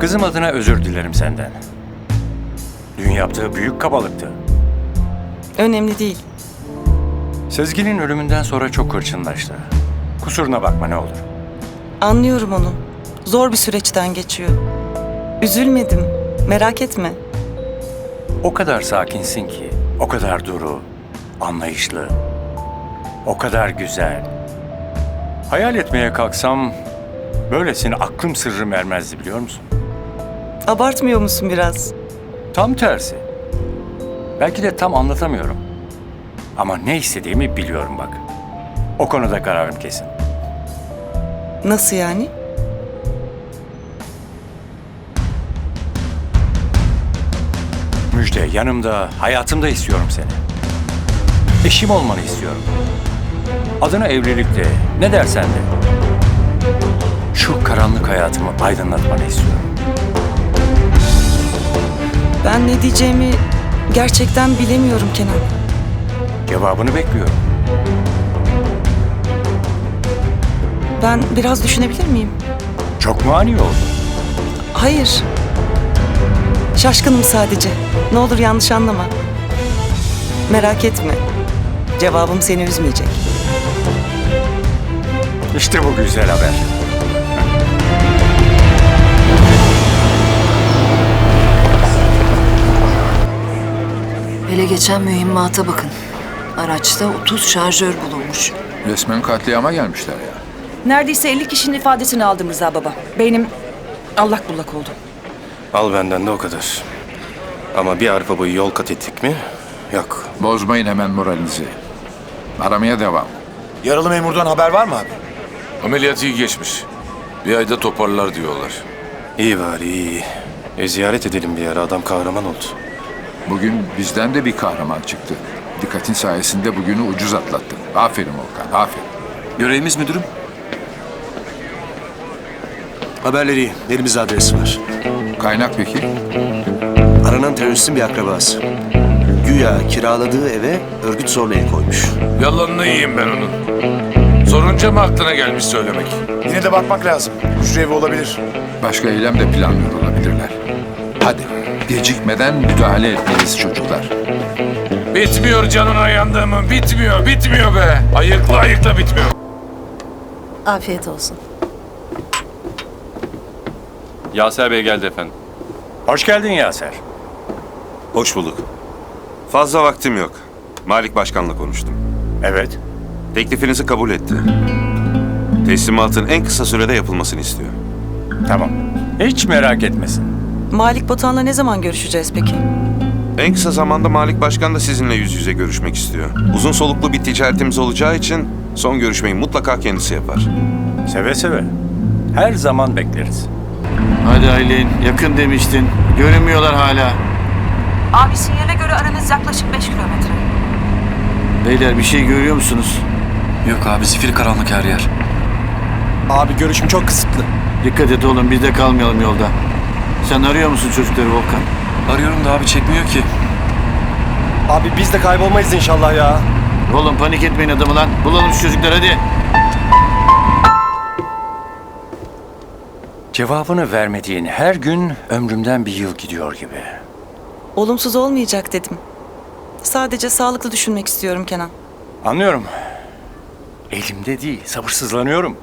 Kızım adına özür dilerim senden. Dün yaptığı büyük kabalıktı. Önemli değil. Sezgin'in ölümünden sonra çok hırçınlaştı. Kusuruna bakma ne olur. Anlıyorum onu. Zor bir süreçten geçiyor. Üzülmedim. Merak etme. O kadar sakinsin ki, o kadar duru, anlayışlı, o kadar güzel. Hayal etmeye kalksam böylesine aklım sırrım ermezdi biliyor musun? Abartmıyor musun biraz? Tam tersi. Belki de tam anlatamıyorum. Ama ne istediğimi biliyorum bak. O konuda kararım kesin. Nasıl yani? Müjde yanımda, hayatımda istiyorum seni. Eşim olmanı istiyorum. Adına evlilik de, ne dersen de. Şu karanlık hayatımı aydınlatmanı istiyorum. Ben ne diyeceğimi gerçekten bilemiyorum Kenan. Cevabını bekliyorum. Ben biraz düşünebilir miyim? Çok mani oldu. Hayır. Şaşkınım sadece. Ne olur yanlış anlama. Merak etme. Cevabım seni üzmeyecek. İşte bu güzel haber. Geçen mühimmata bakın. Araçta 30 şarjör bulunmuş. Resmen katliama gelmişler ya. Neredeyse 50 kişinin ifadesini aldım Rıza baba. Beynim allak bullak oldu. Al benden de o kadar. Ama bir arpa boyu yol kat ettik mi? Yok. Bozmayın hemen moralinizi. Aramaya devam. Yaralı memurdan haber var mı abi? Ameliyat iyi geçmiş. Bir ayda toparlar diyorlar. İyi bari iyi. E ziyaret edelim bir ara adam kahraman oldu. Bugün bizden de bir kahraman çıktı. Dikkatin sayesinde bugünü ucuz atlattın. Aferin Volkan, aferin. Görevimiz müdürüm. Haberleri iyi. Elimizde adresi var. Kaynak peki? Aranan teröristin bir akrabası. Güya kiraladığı eve örgüt zorla el koymuş. Yalanını yiyeyim ben onun. Sorunca mı aklına gelmiş söylemek? Yine de bakmak lazım. Hücre evi olabilir. Başka eylem de planlıyor olabilirler. Hadi, gecikmeden müdahale etmeliyiz çocuklar. Bitmiyor canına yandığımın, bitmiyor, bitmiyor be. Ayıkla ayıkla bitmiyor. Afiyet olsun. Yaser Bey geldi efendim. Hoş geldin Yaser. Hoş bulduk. Fazla vaktim yok. Malik Başkan'la konuştum. Evet. Teklifinizi kabul etti. Teslimatın en kısa sürede yapılmasını istiyor. Tamam. Hiç merak etmesin. Malik Botan'la ne zaman görüşeceğiz peki? En kısa zamanda Malik Başkan da sizinle yüz yüze görüşmek istiyor. Uzun soluklu bir ticaretimiz olacağı için son görüşmeyi mutlaka kendisi yapar. Seve seve. Her zaman bekleriz. Hadi Aylin, yakın demiştin. Görünmüyorlar hala. Abi sinyale göre aranız yaklaşık 5 kilometre. Beyler bir şey görüyor musunuz? Yok abi zifiri karanlık her yer. Abi görüşüm çok kısıtlı. Dikkat et oğlum, biz de kalmayalım yolda. Sen arıyor musun çocukları Volkan? Arıyorum da abi çekmiyor ki. Abi biz de kaybolmayız inşallah ya. Oğlum panik etmeyin adamı lan. Bulalım şu çocukları hadi. Cevabını vermediğin her gün ömrümden bir yıl gidiyor gibi. Olumsuz olmayacak dedim. Sadece sağlıklı düşünmek istiyorum Kenan. Anlıyorum. Elimde değil, sabırsızlanıyorum.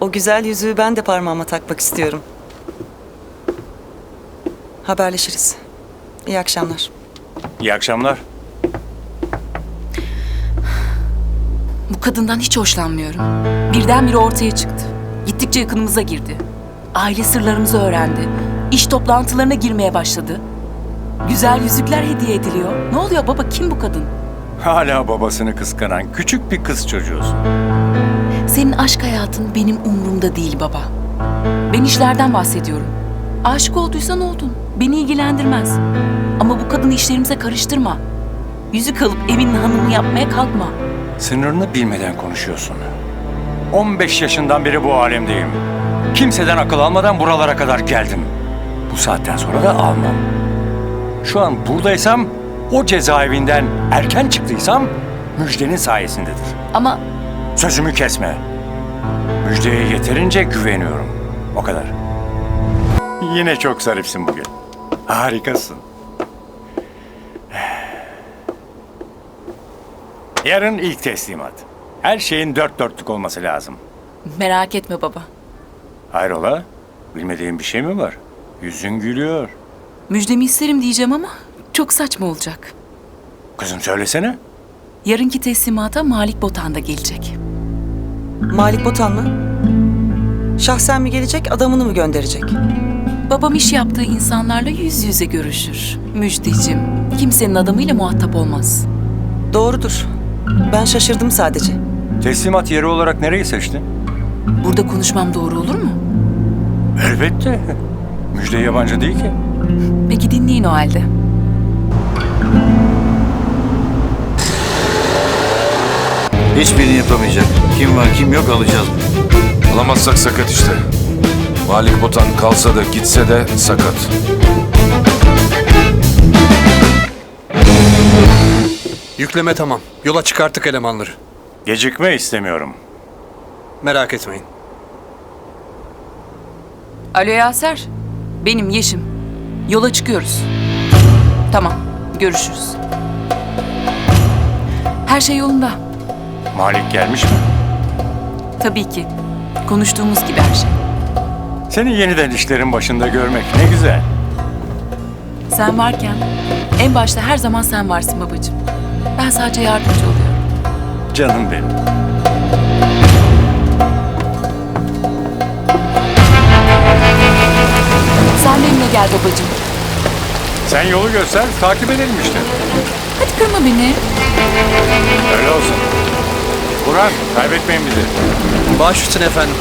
O güzel yüzüğü ben de parmağıma takmak istiyorum. Haberleşiriz. İyi akşamlar. İyi akşamlar. Bu kadından hiç hoşlanmıyorum. Birdenbire ortaya çıktı. Gittikçe yakınımıza girdi. Aile sırlarımızı öğrendi. İş toplantılarına girmeye başladı. Güzel yüzükler hediye ediliyor. Ne oluyor baba kim bu kadın? Hala babasını kıskanan küçük bir kız çocuğusun. Senin aşk hayatın benim umurumda değil baba. Ben işlerden bahsediyorum. Aşık olduysan oldun. Beni ilgilendirmez. Ama bu kadını işlerimize karıştırma. Yüzük alıp evin hanımı yapmaya kalkma. Sınırını bilmeden konuşuyorsun. 15 yaşından beri bu alemdeyim. Kimseden akıl almadan buralara kadar geldim. Bu saatten sonra da almam. Şu an buradaysam, o cezaevinden erken çıktıysam müjdenin sayesindedir. Ama Sözümü kesme. Müjdeye yeterince güveniyorum. O kadar. Yine çok zarifsin bugün. Harikasın. Yarın ilk teslimat. Her şeyin dört dörtlük olması lazım. Merak etme baba. Hayrola? Bilmediğin bir şey mi var? Yüzün gülüyor. Müjdemi isterim diyeceğim ama çok saçma olacak. Kızım söylesene. Yarınki teslimata Malik Botan da gelecek. Malik Botan mı? Şahsen mi gelecek, adamını mı gönderecek? Babam iş yaptığı insanlarla yüz yüze görüşür. Müjdeciğim, kimsenin adamıyla muhatap olmaz. Doğrudur. Ben şaşırdım sadece. Teslimat yeri olarak nereyi seçtin? Burada konuşmam doğru olur mu? Elbette. Müjde yabancı değil ki. Peki dinleyin o halde. Hiçbirini yapamayacak. Kim var kim yok alacağız. Alamazsak sakat işte. Malik Botan kalsa da gitse de sakat. Yükleme tamam. Yola çıkarttık elemanları. Gecikme istemiyorum. Merak etmeyin. Alo Yaser, benim Yeşim. Yola çıkıyoruz. Tamam, görüşürüz. Her şey yolunda. Malik gelmiş mi? Tabii ki. Konuştuğumuz gibi her şey. Seni yeniden işlerin başında görmek ne güzel. Sen varken en başta her zaman sen varsın babacığım. Ben sadece yardımcı oluyorum. Canım benim. Sen benimle gel babacığım. Sen yolu göster, takip edelim işte. Hadi kırma beni. Öyle olsun. Burhan, kaybetmeyin bizi. Baş üstüne efendim.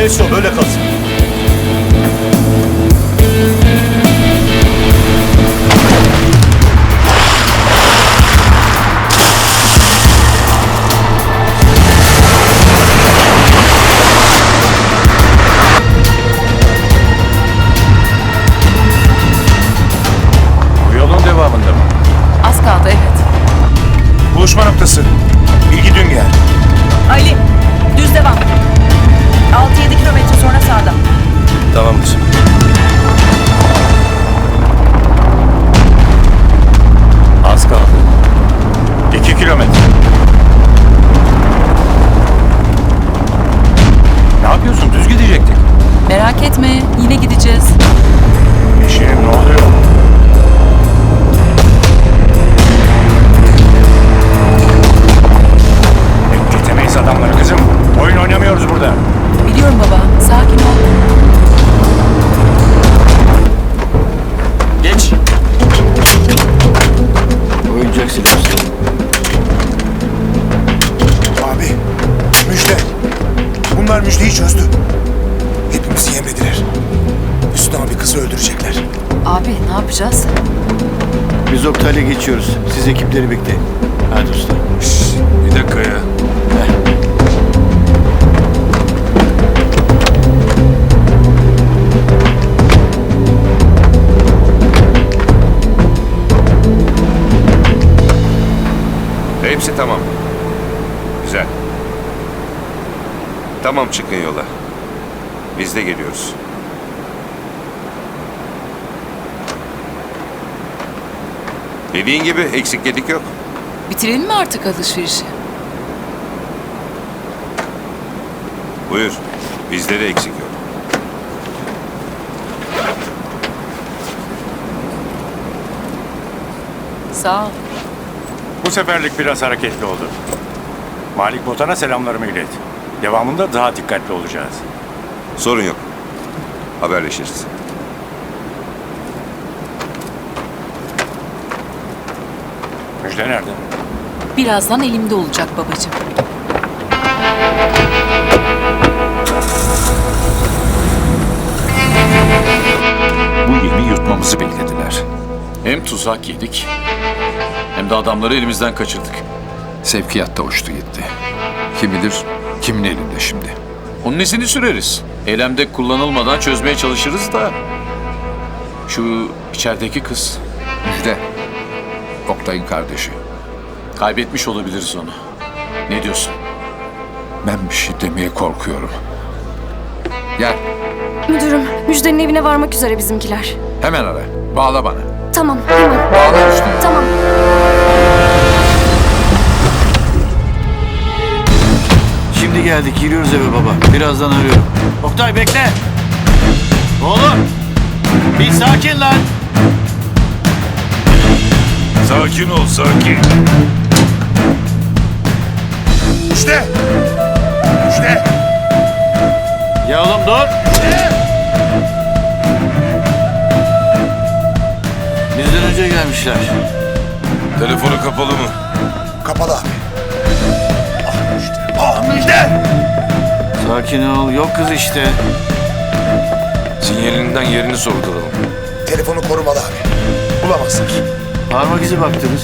Neyse o böyle kalsın. Oynamıyoruz burada. Biliyorum baba sakin ol. Geç. Oyuncak silahı. Abi, müjde. Bunlar müjdeyi çözdü. Hepimizi yemlediler. Hüsnü abi kızı öldürecekler. Abi ne yapacağız? Biz Oktay'la geçiyoruz. Siz ekipleri bekleyin. Hadi usta. Bir dakika ya. Hepsi tamam. Güzel. Tamam çıkın yola. Biz de geliyoruz. Dediğin gibi eksik gedik yok. Bitirelim mi artık alışverişi? Buyur. Bizde de eksik yok. Sağ ol. Bu seferlik biraz hareketli oldu. Malik Botan'a selamlarımı ilet. Devamında daha dikkatli olacağız. Sorun yok. Haberleşiriz. Müjde nerede? Birazdan elimde olacak babacığım. Bu yemi yutmamızı beklediler. Hem tuzak yedik hem de adamları elimizden kaçırdık. Sevkiyat da uçtu gitti. Kim bilir kimin elinde şimdi. Onun izini süreriz. Eylemde kullanılmadan çözmeye çalışırız da... Şu içerideki kız Müjde. Oktay'ın kardeşi. kaybetmiş olabiliriz onu. Ne diyorsun? Ben bir şey demeye korkuyorum. Gel Müdürüm, Müjde'nin evine varmak üzere bizimkiler. hemen ara. Bağla bana. Tamam, hemen. Bağla üstüne. Tamam. Şimdi geldik giriyoruz eve baba. Birazdan arıyorum. Oktay bekle. Oğlum. Bir sakin lan. Sakin ol sakin. İşte. İşte. Ya oğlum dur. Bizden önce gelmişler. Telefonu kapalı mı? Kapalı abi. Sakin ol. Yok kız işte. Sinyalinden yerini sordulalım. Telefonu korumalı abi. Bulamazlar. Parmak izi baktınız.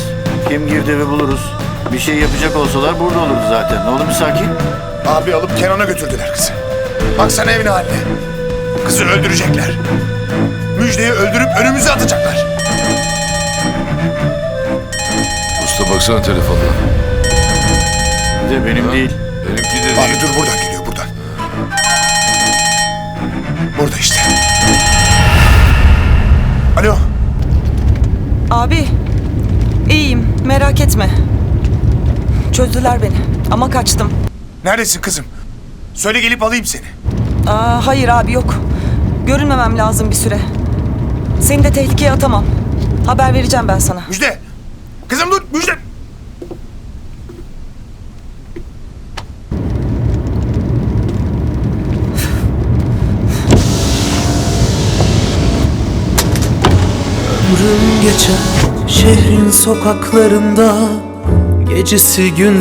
Kim girdi eve buluruz. Bir şey yapacak olsalar burada olurdu zaten. Ne oldu bir sakin? Abi alıp Kenan'a götürdüler kızı. Baksana evin haline. Kızı öldürecekler. Müjdeyi öldürüp önümüze atacaklar. Usta baksana telefonuna. Bir de benim değil. Benimki de Abi değil. dur buradan geliyor buradan. Burada işte. Alo. Abi, iyiyim. Merak etme. Çözdüler beni ama kaçtım. Neredesin kızım? Söyle gelip alayım seni. Aa, hayır abi yok. Görünmemem lazım bir süre. Seni de tehlikeye atamam. Haber vereceğim ben sana. Müjde. Kızım dur Müjde. Geçer şehrin sokaklarında Gecesi gün